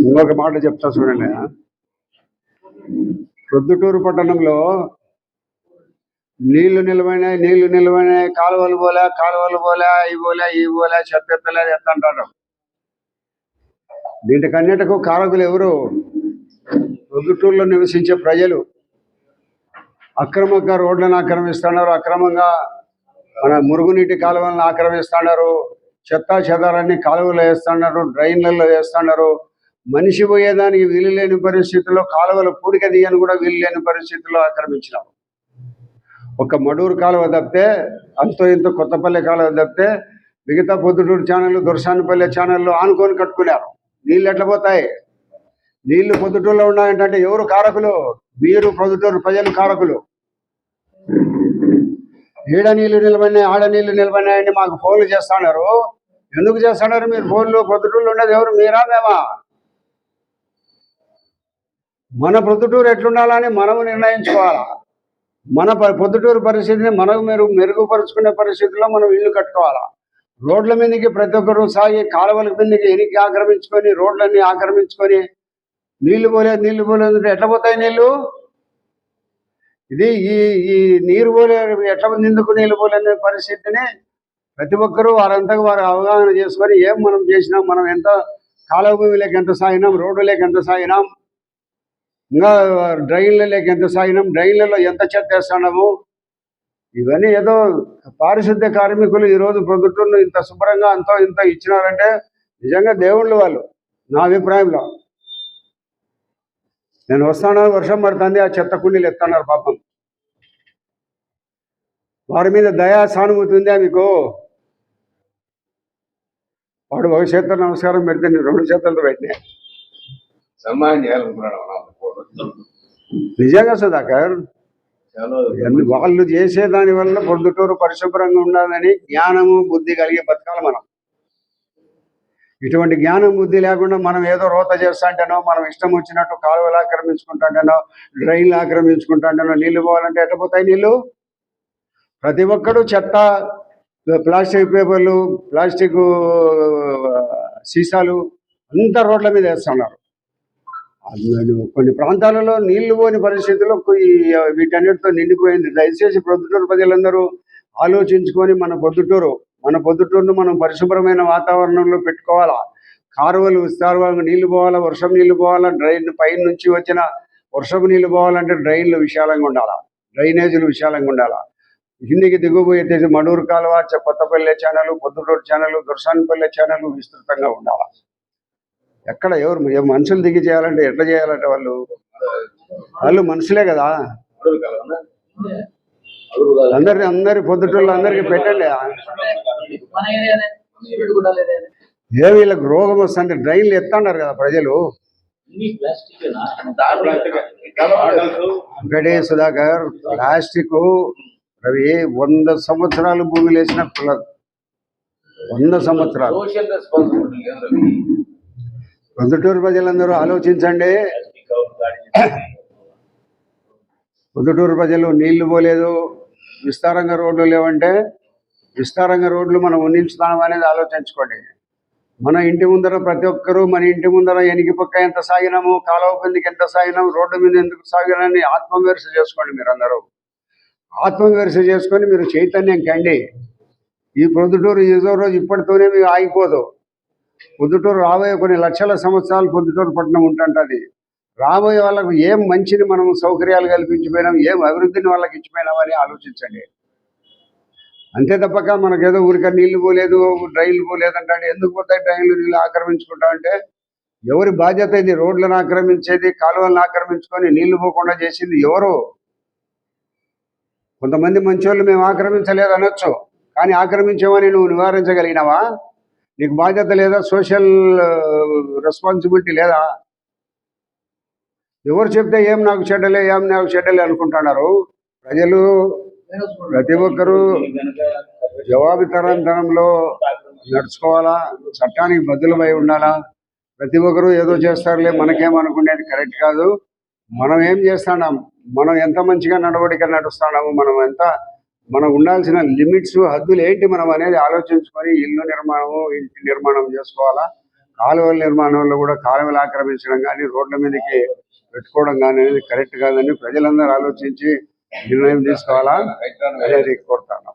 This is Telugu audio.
ఇంకొక మాట చెప్తా చూడండి. ప్రొద్దుటూరు పట్టణంలో నీళ్ళు నిలవైనాయి నీళ్ళు నిలవైనాయి కాలువలు పోలే కాలువలు పోలే ఇవి పోలే ఇవి పోలే చెప్పెత్తలే చెప్తాంటారు చెత్త దీనికన్నిటికు కారకులు ఎవరు? ప్రొద్దుటూరులో నివసించే ప్రజలు అక్రమంగా రోడ్లను ఆక్రమిస్తున్నారు అక్రమంగా మన మురుగునీటి కాలువలను ఆక్రమిస్తున్నారు. చెత్తా చెదారాన్ని కాలువలో వేస్తున్నారు డ్రైన్లలో వేస్తున్నారు మనిషి పోయేదానికి వీలు లేని పరిస్థితుల్లో కాలువలు పూడిక తీయని కూడా వీలు లేని పరిస్థితుల్లో ఆక్రమించినారు ఒక మడూరు కాలువ తప్పితే అంతో ఇంతో కొత్తపల్లి కాలువ తప్పితే మిగతా పొద్దుటూరు ఛానళ్ళు దొరసానిపల్లె ఛానళ్ళు ఆనుకొని కట్టుకున్నారు. నీళ్ళు ఎట్లా పోతాయి? నీళ్ళు పొద్దుటూరులో ఉన్నాయంటే ఎవరు కారకులు? మీరు పొద్దుటూరు ప్రజలు కారకులు. ఈడ నీళ్ళు నిలబడినాయి ఆడ నీళ్ళు నిలబడినాయని మాకు ఫోన్లు చేస్తున్నారు ఎందుకు చేస్తున్నారు మీరు? ఫోన్లు పొద్దుటూరులో ఉండేది ఎవరు? మీరా మేమా? మన ప్రొద్దుటూరు ఎట్లుండాలని మనము నిర్ణయించుకోవాలా? మన ప- పొద్దుటూరు పరిస్థితిని మనం మెరుగు మెరుగుపరుచుకునే పరిస్థితిలో మనం ఇల్లు కట్టుకోవాలా? రోడ్ల మీదకి ప్రతి ఒక్కరు సాగి కాలువల మీదకి ఎనికి ఆక్రమించుకొని రోడ్లన్నీ ఆక్రమించుకొని నీళ్ళు పోలేదు నీళ్ళు పోలేదు ఎట్లా పోతాయి నీళ్ళు? ఇది ఈ ఈ నీరు పోలే ఎట్లా ఎందుకు నీళ్ళు పోలేని పరిస్థితిని ప్రతి ఒక్కరూ వారంతకు వారు అవగాహన చేసుకొని ఏం మనం చేసినాం మనం ఎంత కాలభూమి లేక ఎంత సాగినాం రోడ్డులోకి ఎంత సాగినాం ఇంకా డ్రైన్లలోకి ఎంత సాగినాం డ్రైన్లలో ఎంత చెత్త వేస్తున్నాము ఇవన్నీ ఏదో పారిశుద్ధ్య కార్మికులు ఈరోజు ప్రొద్దుటూరును ఇంత శుభ్రంగా అంతో ఇంత ఇచ్చినారంటే నిజంగా దేవుళ్ళు వాళ్ళు నా అభిప్రాయంలో. నేను వస్తాను వర్షం పడుతుంది ఆ చెత్త కుండీలు ఎత్తన్నారు పాపం. వారి మీద దయా సానుభూతి ఉందా మీకు వాడు ఒక చేత నమస్కారం పెడితే నేను రెండు చేతులతో పెట్టినా. సన్మానం చేయాలనుకున్నాడు నిజంగా సుధాకర్ వాళ్ళు చేసే దాని వల్ల పొద్దుటూరు పరిశుభ్రంగా ఉండాలని జ్ఞానము బుద్ధి కలిగి బతకాలి మనం. ఇటువంటి జ్ఞానం బుద్ధి లేకుండా మనం ఏదో రోత చేస్తాంటేనో మనం ఇష్టం వచ్చినట్టు కాలువలు ఆక్రమించుకుంటాంటేనో డ్రైన్లు ఆక్రమించుకుంటాంటేనో నీళ్ళు పోవాలంటే ఎట్లా పోతాయి నీళ్ళు? ప్రతి ఒక్కడు చెత్త ప్లాస్టిక్ పేపర్లు ప్లాస్టిక్ సీసాలు అంతా రోడ్ల మీద వేస్తున్నారు. కొన్ని ప్రాంతాలలో నీళ్ళు పోని పరిస్థితుల్లో వీటన్నిటితో నిండిపోయింది. దయచేసి పొద్దుటూరు ప్రజలందరూ ఆలోచించుకొని మన పొద్దుటూరు మన పొద్దుటూరును మనం పరిశుభ్రమైన వాతావరణంలో పెట్టుకోవాలా? కారువలు విస్తారంగా నీళ్ళు పోవాలా? వర్షం నీళ్ళు పోవాలా? డ్రైన్ పైన నుంచి వచ్చిన వర్షపు నీళ్ళు పోవాలంటే డ్రైన్లు విశాలంగా ఉండాలా? డ్రైనేజీలు విశాలంగా ఉండాలా? కిందికి దిగుబోయేసి మడూరు కాలువ Kothapalle channel Proddatur channel Dursanipalle channel విస్తృతంగా ఉండాలా ఎక్కడ ఎవరు మనుషులు దిగి చేయాలంటే ఎట్లా చేయాలంటే వాళ్ళు? వాళ్ళు మనుషులే కదా. అందరి అందరి పొద్దుటూళ్ళు అందరికి పెట్టండి. ఏ వీళ్ళకి రోగం వస్తుంటే డ్రైన్లు ఎత్తన్నారు కదా ప్రజలు. ఒకటే సుధాకర్ ప్లాస్టిక్. రవి వంద సంవత్సరాలు భూమి లేచిన కులదు వంద సంవత్సరాలు. పొద్దుటూరు ప్రజలందరూ ఆలోచించండి. పొద్దుటూరు ప్రజలు నీళ్ళు పోలేదు. విస్తారంగా రోడ్లు లేవంటే విస్తారంగా రోడ్లు మనం ఉండించుతాం అనేది ఆలోచించుకోండి. మన ఇంటి ముందర ప్రతి ఒక్కరూ మన ఇంటి ముందర ఎనికి పక్క ఎంత సాగినాము కాలువ కిందకి ఎంత సాగినాము రోడ్డు మీద ఎందుకు సాగినని ఆత్మవిమర్శ చేసుకోండి మీరు అందరూ ఆత్మవిమర్శ చేసుకొని మీరు చైతన్యం కండి. ఈ పొద్దుటూరు ఏదో రోజు ఇప్పటితోనే మీకు ఆగిపోదు. పొద్దుటూరు రాబోయే కొన్ని లక్షల సంవత్సరాలు పొద్దుటూరు పట్టణం ఉంటుంటుంది. రాబోయే వాళ్ళకు ఏం మంచిని మనం సౌకర్యాలు కల్పించిపోయినాం ఏం అభివృద్ధిని వాళ్ళకి ఇచ్చిపోయినామని ఆలోచించండి. అంతే తప్పక మనకేదో ఊరికే నీళ్ళు పోలేదు డ్రైన్లు పోలేదు అంటే ఎందుకు పోతాయి డ్రైన్లు నీళ్ళు ఆక్రమించుకుంటామంటే? ఎవరి బాధ్యత ఇది? రోడ్లను ఆక్రమించేది కాలువలను ఆక్రమించుకొని నీళ్ళు పోకుండా చేసింది ఎవరు? కొంతమంది మంచోళ్ళు మేము ఆక్రమించలేదు అనొచ్చు కానీ ఆక్రమించామని నువ్వు నివారించగలిగినావా? నీకు బాధ్యత లేదా సోషల్ రెస్పాన్సిబిలిటీ uh, లేదా? ఎవరు చెప్తే ఏం నాకు చెడ్డలే ఏం నాకు చెడ్డలే అనుకుంటున్నారు? ప్రజలు ప్రతి ఒక్కరూ జవాబుతరంతరంలో నడుచుకోవాలా? చట్టానికి బద్దులమై ఉండాలా? ప్రతి ఒక్కరూ ఏదో చేస్తారులే మనకేమనుకునేది కరెక్ట్ కాదు. మనం ఏం చేస్తున్నాం? మనం ఎంత మంచిగా నడవడిక నడుస్తున్నాము మనం ఎంత మనం ఉండాల్సిన లిమిట్స్ హద్దులు ఏంటి మనం అనేది ఆలోచించుకొని ఇల్లు నిర్మాణము ఇంటి నిర్మాణం చేసుకోవాలా? కాలువల నిర్మాణంలో కూడా కాలువలు ఆక్రమించడం కానీ రోడ్ల మీదకి పెట్టుకోవడం కానీ అనేది కరెక్ట్ కాదని ప్రజలందరూ ఆలోచించి నిర్ణయం తీసుకోవాలా? అనేది కోరుతాను